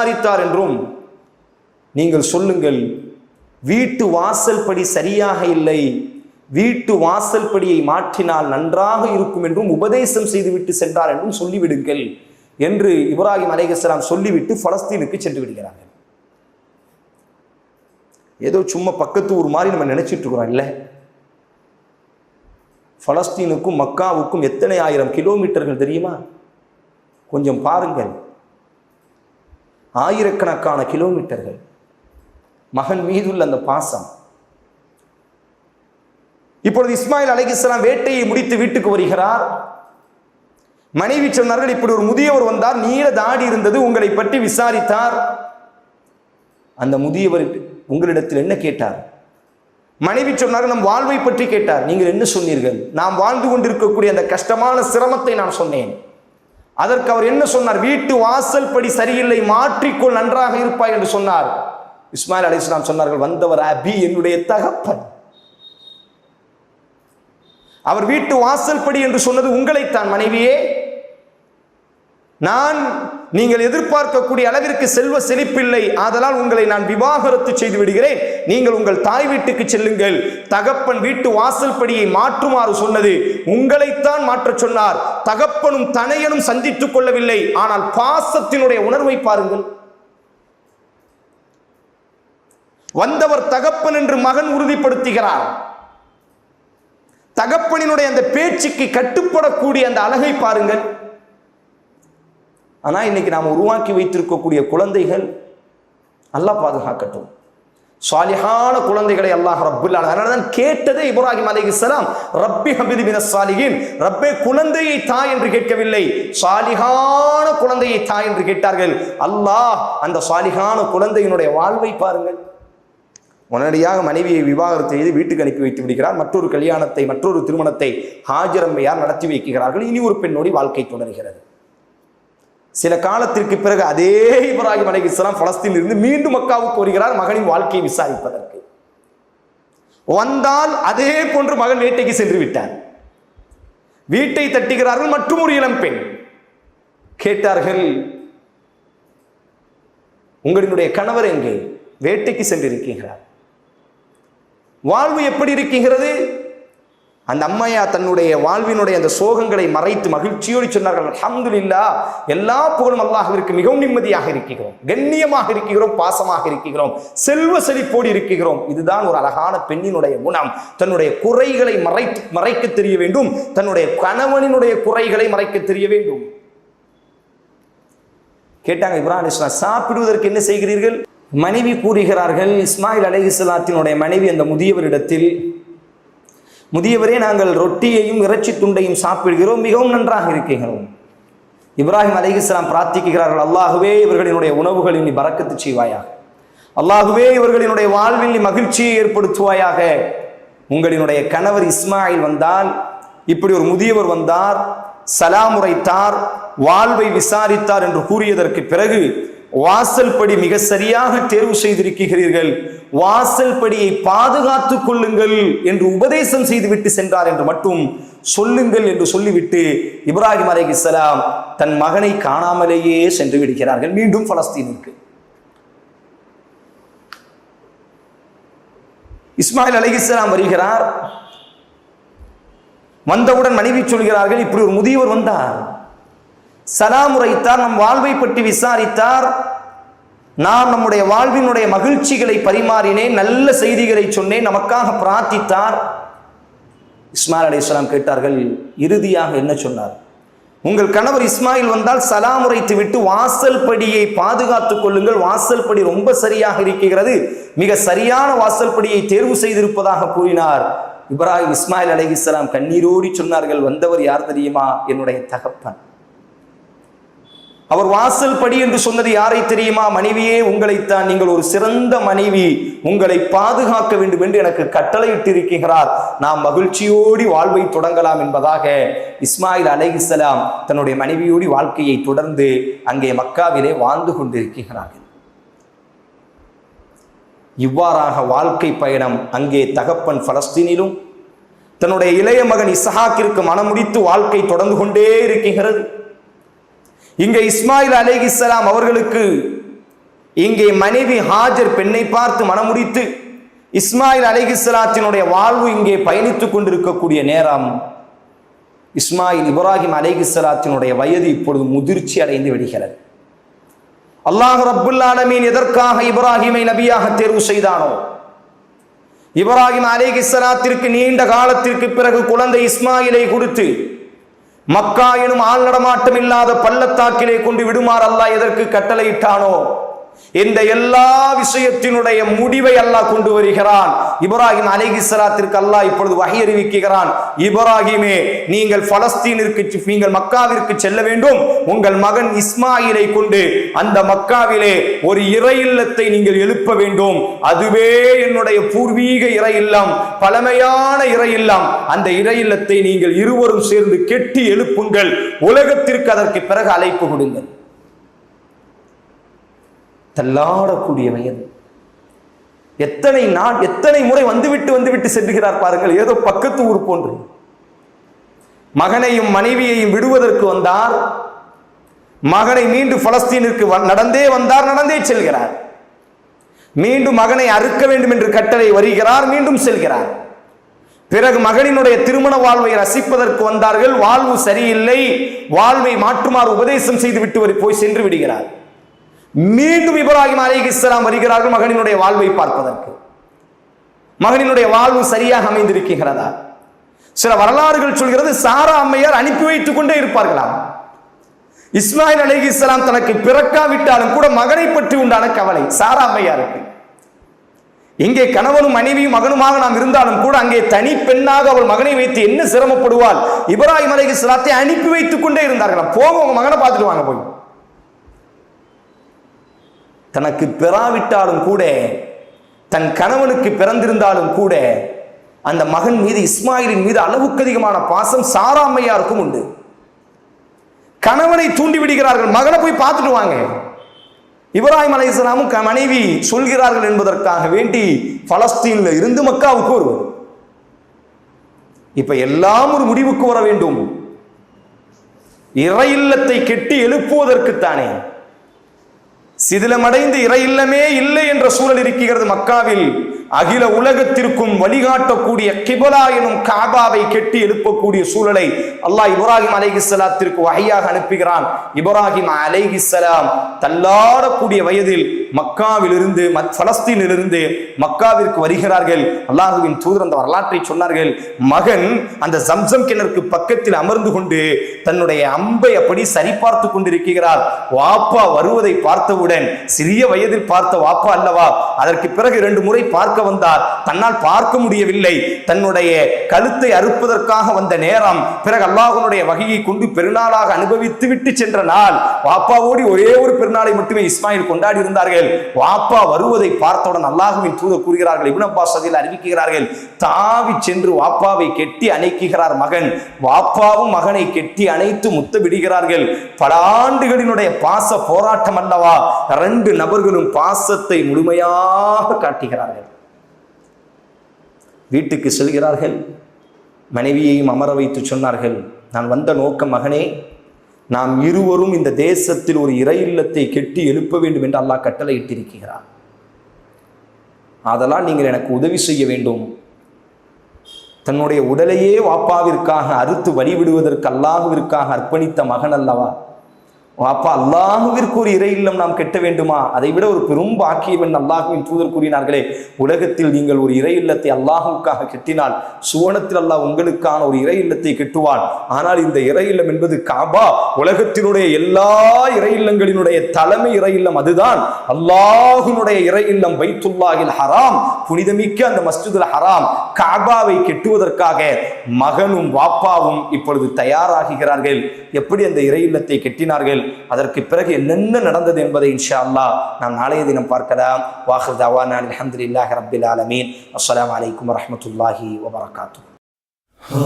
விசாரித்தார் என்றும் நீங்கள் சொல்லுங்கள் வீட்டு வாசல் படி சரியாக இல்லை வீட்டு வாசல் படியை மாற்றினால் நன்றாக இருக்கும் என்றும் உபதேசம் செய்துவிட்டு சென்றார் என்றும் சொல்லிவிடுங்கள் என்று இப்ராஹிம் அலைகஸ்லாம் சொல்லிவிட்டு பலஸ்தீனுக்கு சென்று விடுகிறார்கள். ஏதோ சும்மா பக்கத்து ஊர் மாதிரி நம்ம நினைச்சிட்டு இருக்கிறோம் இல்லை? பலஸ்தீனுக்கும் மக்காவுக்கும் எத்தனை ஆயிரம் கிலோமீட்டர்கள் தெரியுமா? கொஞ்சம் பாருங்கள். ஆயிரக்கணக்கான கிலோமீட்டர்கள். மகன் மீதுள்ள அந்த பாசம். இப்பொழுது இஸ்மாயில் அலைகிஸ்லாம் வேட்டையை முடித்து வீட்டுக்கு வருகிறார். மனைவி சொன்னார்கள் இப்படி ஒரு முதியவர் வந்தார் நீல தாடி இருந்தது உங்களை பற்றி விசாரித்தார். அந்த முதியவர் உங்களிடத்தில் என்ன கேட்டார்? மனைவி சொன்னார்கள் நம் வாழ்வை பற்றி கேட்டார். நீங்கள் என்ன சொன்னீர்கள்? நாம் வாழ்ந்து கொண்டிருக்கக்கூடிய அந்த கஷ்டமான சிரமத்தை நான் சொன்னேன். அதற்கு அவர் என்ன சொன்னார்? வீட்டு வாசல் படி சரியில்லை மாற்றிக்கொள் நன்றாக இருப்பாய் என்று சொன்னார். இஸ்மாயில் அலிஸ்லாம் சொன்னார்கள் வந்தவர் அபி என்னுடைய தகப்பன். அவர் வீட்டு வாசல் படி என்று சொன்னது உங்களைத்தான் மனைவியே. நான் நீங்கள் எதிர்பார்க்கக்கூடிய அளவிற்கு செல்வ செழிப்பில்லை. ஆதலால் உங்களை நான் விவாகரத்து செய்து விடுகிறேன். நீங்கள் உங்கள் தாய் வீட்டுக்கு செல்லுங்கள். தகப்பன் வீட்டு வாசல் படியை மாற்றுமாறு சொன்னது உங்களைத்தான் மாற்றச் சொன்னார். தகப்பனும் தனையனும் சந்தித்துக் கொள்ளவில்லை. ஆனால் பாசத்தினுடைய உணர்வை பாருங்கள். வந்தவர் தகப்பன் என்று மகன் உறுதிப்படுத்துகிறார். தகப்பனினுடைய அந்த பேச்சுக்கு கட்டுப்படக்கூடிய அந்த அழகை பாருங்கள். ஆனால் இன்னைக்கு நாம் உருவாக்கி வைத்திருக்கக்கூடிய குழந்தைகள் அல்லாஹ் பாதுகாக்கட்டும். சாலிஹான குழந்தைகளை அல்லாஹ் ரப்புல் அதனால தான் கேட்டதே இப்ராஹிம் அலைஹிஸ்ஸலாம் ரப்பி ஹபிது மின சாலிகின் ரப்பே குழந்தையை தா என்று கேட்கவில்லை. சாலிஹான குழந்தையை தா என்று கேட்டார்கள். அல்லாஹ் அந்த சாலிஹான குழந்தையினுடைய வாழ்வை பாருங்கள். உடனடியாக மனைவியை விவாகரத்து செய்து வீட்டுக்கு அனுப்பி வைத்து விடுகிறார். மற்றொரு கல்யாணத்தை மற்றொரு திருமணத்தை ஹாஜரம்மையார் நடத்தி வைக்கிறார்கள். இனி ஒரு பெண்ணோடி வாழ்க்கை தொடர்கிறது. சில காலத்திற்கு பிறகு அதே இப்ராஹிம் அலைஹிஸ்ஸலாம் பலஸ்தீனில் இருந்து மீண்டும் மக்காவுக்கு வருகிறார் மகனின் வாழ்க்கையை விசாரிப்பதற்கு. வந்தால் அதே போன்று மகன் வேட்டைக்கு சென்று விட்டார். வீட்டை தட்டுகிறார்கள் மற்றும் ஒரு இளம் பெண். கேட்டார்கள் உங்களினுடைய கணவர் எங்கே? வேட்டைக்கு சென்றிருக்கிறார் வாழ்வு எப்படி இருக்கிறது அந்த அம்மையா தன்னுடைய வாழ்வினுடைய அந்த சோகங்களை மறைத்து மகிழ்ச்சியோடு சொன்னார்கள் அல்ஹம்துலில்லா எல்லா புகழும் அல்லாஹிற்கு மிகவும் நிம்மதியாக இருக்கிறோம் கண்ணியமாக இருக்கிறோம் பாசமாக இருக்கிறோம் செல்வ செழிப்போடு இருக்கிறோம். இதுதான் ஒரு அழகான பெண்ணினுடைய குணம். தன்னுடைய குறைகளை மறை மறைக்க தெரிய வேண்டும். தன்னுடைய கணவனினுடைய குறைகளை மறைக்க தெரிய வேண்டும். கேட்டாங்க இப்ராஹிம் சாப்பிடுவதற்கு என்ன செய்கிறீர்கள்? மனைவி கூறுகிறார்கள் இஸ்மாயில் அலைஹிஸ்லாத்தினுடைய மனைவி அந்த முதியவரிடத்தில் முதியவரே நாங்கள் ரொட்டியையும் இறைச்சி துண்டையும் சாப்பிடுகிறோம். மிகவும் நன்றாக இருக்கிறோம் இப்ராஹிம் அலைஹிஸ்லாம் பிரார்த்திக்கிறார்கள் அல்லாஹுவே இவர்களினுடைய உணவுகளில் நீ பறக்கத்து செய்வாயாக. அல்லாஹுவே இவர்களினுடைய வாழ்வில் நீ மகிழ்ச்சியை ஏற்படுத்துவாயாக. உங்களினுடைய கணவர் இஸ்மாயில் வந்தால் இப்படி ஒரு முதியவர் வந்தார் சலாமுரைத்தார் வாழ்வை விசாரித்தார் என்று கூறியதற்கு பிறகு வாசல் படி மிக சரியாக தேர்வு செய்திருக்கிறீர்கள். வாசல் படியை பாதுகாத்துக் கொள்ளுங்கள் என்று உபதேசம் செய்துவிட்டு சென்றார் என்று மட்டும் சொல்லுங்கள் என்று சொல்லிவிட்டு இப்ராஹிம் அலைஹிஸ்ஸலாம் தன் மகனை காணாமலேயே சென்று விடுகிறார்கள். மீண்டும் பலஸ்தீனுக்கு இஸ்மாயில் அலைஹிஸ்ஸலாம் வருகிறார். வந்தவுடன் மனைவி சொல்கிறார்கள் இப்படி ஒரு முதியவர் வந்தார். சலாம் உரைத்தார் நம் வாழ்வை பற்றி விசாரித்தார். நான் நம்முடைய வாழ்வினுடைய மகிழ்ச்சிகளை பரிமாறினேன் நல்ல செய்திகளை சொன்னேன் நமக்காக பிரார்த்தித்தார். இஸ்மாயில் அலைஹிஸ்ஸலாம் கேட்டார்கள் இறுதியாக என்ன சொன்னார்? உங்கள் கணவர் இஸ்மாயில் வந்தால் சலாம் உரைத்து விட்டு வாசல் படியை பாதுகாத்துக் கொள்ளுங்கள். வாசல் படி ரொம்ப சரியாக இருக்கிறது. மிக சரியான வாசல் படியை தேர்வு செய்திருப்பதாக கூறினார். இப்ராஹிம் இஸ்மாயில் அலைஹிஸ்ஸலாம் கண்ணீரோடி சொன்னார்கள் வந்தவர் யார் தெரியுமா? என்னுடைய தகப்பன். அவர் வாசல் படி என்று சொன்னது யாரை தெரியுமா? மனைவியே உங்களைத்தான் நீங்கள் ஒரு சிறந்த மனைவி உங்களை பாதுகாக்க வேண்டும் என்று எனக்கு கட்டளையிட்டு இருக்கிறார் நாம் மகிழ்ச்சியோடி வாழ்வை தொடங்கலாம் என்பதாக இஸ்மாயில் அலைஹிசலாம் தன்னுடைய மனைவியோடி வாழ்க்கையை தொடர்ந்து அங்கே மக்காவிலே வாழ்ந்து கொண்டிருக்கிறார்கள். இவ்வாறாக வாழ்க்கை பயணம் அங்கே தகப்பன் பலஸ்தீனிலும் தன்னுடைய இளைய மகன் இசஹாக்கிற்கு மனமுடித்து வாழ்க்கை தொடர்ந்து கொண்டே இருக்கிறது. இங்கே இஸ்மாயில் அலைஹிஸ்ஸலாம் அவர்களுக்கு இங்கே மனைவி ஹாஜர் பெண்ணை பார்த்து மனமுடித்து இஸ்மாயில் அலைஹிஸ்ஸலாத்தினுடைய வாழ்வு இங்கே பயணித்துக் கொண்டிருக்கக்கூடிய நேரம். இஸ்மாயில் இப்ராஹிம் அலைஹிஸ்ஸலாத்தினுடைய வயது இப்பொழுது முதிர்ச்சி அடைந்து விடுகிறது. அல்லாஹ் ரப்புல் எதற்காக இப்ராஹிமை நபியாக தேர்வு செய்தானோ? இப்ராஹிம் அலைஹிஸ்ஸலாத்திற்கு நீண்ட காலத்திற்கு பிறகு குழந்தை இஸ்மாயிலை கொடுத்து மக்கா எனும் ஆள் நடமாட்டம் இல்லாத பள்ளத்தாக்கிலே கொண்டு விடுமாறு அல்லாஹ் எதற்கு கட்டளையிட்டானோ? இந்த எல்லா விஷயத்தினுடைய முடிவை அல்லாஹ் கொண்டு வருகிறான். இப்ராஹிம் அலைகிஸ்லாத்திற்கு அல்லாஹ் இப்பொழுது வகை அறிவிக்கிறான். இப்ராஹிமே நீங்கள் பலஸ்தீனிற்கு நீங்கள் மக்காவிற்கு செல்ல வேண்டும். உங்கள் மகன் இஸ்மாயிலை கொண்டு அந்த மக்காவிலே ஒரு இறை இல்லத்தை நீங்கள் எழுப்ப வேண்டும். அதுவே என்னுடைய பூர்வீக இறை இல்லம் பழமையான இறை இல்லம். அந்த இறை இல்லத்தை நீங்கள் இருவரும் சேர்ந்து கெட்டி எழுப்புங்கள். உலகத்திற்கு அதற்கு பிறகு அழைப்பு கொடுங்கள். தள்ளாடக்கூடிய வயது எத்தனை நாள் எத்தனை முறை வந்துவிட்டு வந்துவிட்டு செல்லுகிறார் பாருங்கள். ஏதோ பக்கத்து ஊர் போன்று. மகனையும் மனைவியையும் விடுவதற்கு வந்தார். மகனை மீண்டும் பலஸ்தீனிற்கு வ- நடந்தே வந்தார் நடந்தே செல்கிறார். மீண்டும் மகனை அறுக்க வேண்டும் என்று கட்டளை வருகிறார் மீண்டும் செல்கிறார். பிறகு மகனினுடைய திருமண வாழ்வை ரசிப்பதற்கு வந்தார்கள். வாழ்வு சரியில்லை. வாழ்வை மாற்றுமாறு உபதேசம் செய்துவிட்டு வரு- போய் சென்று விடுகிறார். மீண்டும் இப்ராஹிம் அலைஹிஸ்ஸலாம் வருகிறார்கள் மகனினுடைய வாழ்வை பார்ப்பதற்கு. மகனினுடைய வாழ்வு சரியாக அமைந்திருக்கிறதா சில வரலாறுகள் சொல்கிறது சாரா அம்மையார் அனுப்பி வைத்துக் கொண்டே இருப்பார்களாம். இஸ்மாயில் அலைஹிஸ்ஸலாம் தனக்கு பிறக்காவிட்டாலும் கூட மகனை பற்றி உண்டான கவலை சாரா அம்மையாருக்கு. எங்கே கணவனும் மனைவியும் மகனுமாக நாம் இருந்தாலும் கூட அங்கே தனி பெண்ணாக அவள் மகனை வைத்து என்ன சிரமப்படுவாள்? இப்ராஹிம் இஸ்லாத்தை அனுப்பி வைத்துக் கொண்டே இருந்தார்களாம். போக உங்க மகனை பார்த்துட்டு வாங்க போய். தனக்கு பெறாவிட்டாலும் கூட தன் கணவனுக்கு பிறந்திருந்தாலும் கூட அந்த மகன் மீது இஸ்மாயிலின் மீது அளவுக்கு அதிகமான பாசம் சாராமையாருக்கும் உண்டு. கணவனை தூண்டி விடுகிறார்கள். மகனை போய் பார்த்துட்டு வாங்க. இப்ராஹிம் அலை க- மனைவி சொல்கிறார்கள் என்பதற்காக வேண்டி பலஸ்தீன்ல இருந்து மக்காவுக்கு வருவது இப்ப எல்லாம் ஒரு முடிவுக்கு வர வேண்டும். இறையில்லத்தை கெட்டி எழுப்புவதற்குத்தானே. சிதிலமடைந்து இறை இல்லமே இல்லை என்ற சூழல் இருக்கிறது மக்காவில். அகில உலகத்திற்கும் வழிகாட்டக்கூடிய கிபலா எனும் காபாவை கெட்டி எழுப்பக்கூடிய சூழலை அல்லாஹ் இப்ராஹிம் அலைஹிஸ்ஸலாத்திற்கு வகையாக அனுப்புகிறான். இப்ராஹிம் அலைஹிஸ்ஸலாம் தள்ளாடக்கூடிய வயதில் மக்காவிலிருந்து மத்- பலஸ்தீனிலிருந்து மக்காவிற்கு வருகிறார்கள். அல்லாஹுவின் தூதர் அந்த வரலாற்றை சொன்னார்கள் மகன் அந்த ஜம்சம் கிணறுக்கு பக்கத்தில் அமர்ந்து கொண்டு தன்னுடைய அம்பை அப்படி சரிபார்த்து கொண்டிருக்கிறார். வாப்பா வருவதை பார்த்தவுடன் சிறிய வயதில் பார்த்த வாப்பா அல்லவா? அதற்கு பிறகு இரண்டு முறை பார்க்க வந்தார். தன்னால் பார்க்க முடியவில்லை. தன்னுடைய கழுத்தை அறுப்பதற்காக வந்த நேரம் பிறகு அல்லாஹனுடைய வகையை கொண்டு பெருநாளாக அனுபவித்து விட்டு சென்ற நாள். வாப்பாவோடி ஒரே ஒரு பெருநாளை மட்டுமே இஸ்மாயில் கொண்டாடி இருந்தார்கள். வாப்பா வருவதை பார்த்தவுடன் அல்லாஹுவின் தூதர் கூறுகிறார்கள் இபின் அப்பாஸ் அதில் அறிவிக்கிறார்கள் தாவி சென்று வாப்பாவை கெட்டி அணைக்குகிறார் மகன். வாப்பாவும் மகனை கெட்டி அணைத்து முத்தமிடுகிறார்கள். பல ஆண்டுகளினுடைய பாச போராட்டம் அல்லவா? ரெண்டு நபர்களும் பாசத்தை முழுமையாக காட்டுகிறார்கள். வீட்டுக்கு செல்கிறார்கள். மனைவியையும் அமர வைத்து சொன்னார்கள் நான் வந்த நோக்கம் மகனே நாம் இருவரும் இந்த தேசத்தில் ஒரு இறை இல்லத்தை கெட்டி எழுப்ப வேண்டும் என்று அல்லாஹ் கட்டளையிட்டிருக்கிறார். அதெல்லாம் நீங்கள் எனக்கு உதவி செய்ய வேண்டும். தன்னுடைய உடலையே வாப்பாவிற்காக அறுத்து வழிவிடுவதற்கு அல்லாஹுவிற்காக அர்ப்பணித்த மகன் அல்லவா? வாப்பா அல்லாஹுவிற்கு ஒரு இறை இல்லம் நாம் கெட்ட வேண்டுமா? அதை விட ஒரு பெரும் பாக்கியம் அல்லாஹுவின் தூதர் கூறினார்களே உலகத்தில் நீங்கள் ஒரு இறை இல்லத்தை அல்லாஹுக்காக கெட்டினால் சுவனத்தில் அல்லாஹ் உங்களுக்கான ஒரு இறை இல்லத்தை கெட்டுவான். ஆனால் இந்த இறை இல்லம் என்பது காபா உலகத்தினுடைய எல்லா இறை இல்லங்களினுடைய தலைமை இறை இல்லம் அதுதான். அல்லாஹுனுடைய இறை இல்லம் பைத்துல்லாஹில் ஹராம் புனிதமிக்க அந்த மஸ்ஜிதுல் ஹராம் காபாவை கெட்டுவதற்காக மகனும் வாப்பாவும் இப்பொழுது தயாராகுகிறார்கள். எப்படி அந்த இறை இல்லத்தை கெட்டினார்கள்? அதற்கு பிறகு என்னென்ன நடந்தது என்பதை இன்ஷா அல்லா நாம் நாளைய தினம் பார்க்கலாம். வாஹர் தவான் அல்ஹம்துலில்லாஹி ரப்பில் ஆலமீன். அஸ்லாம் வலைக்கம் வரமத்துல்லாஹி வபரகாத்து Oh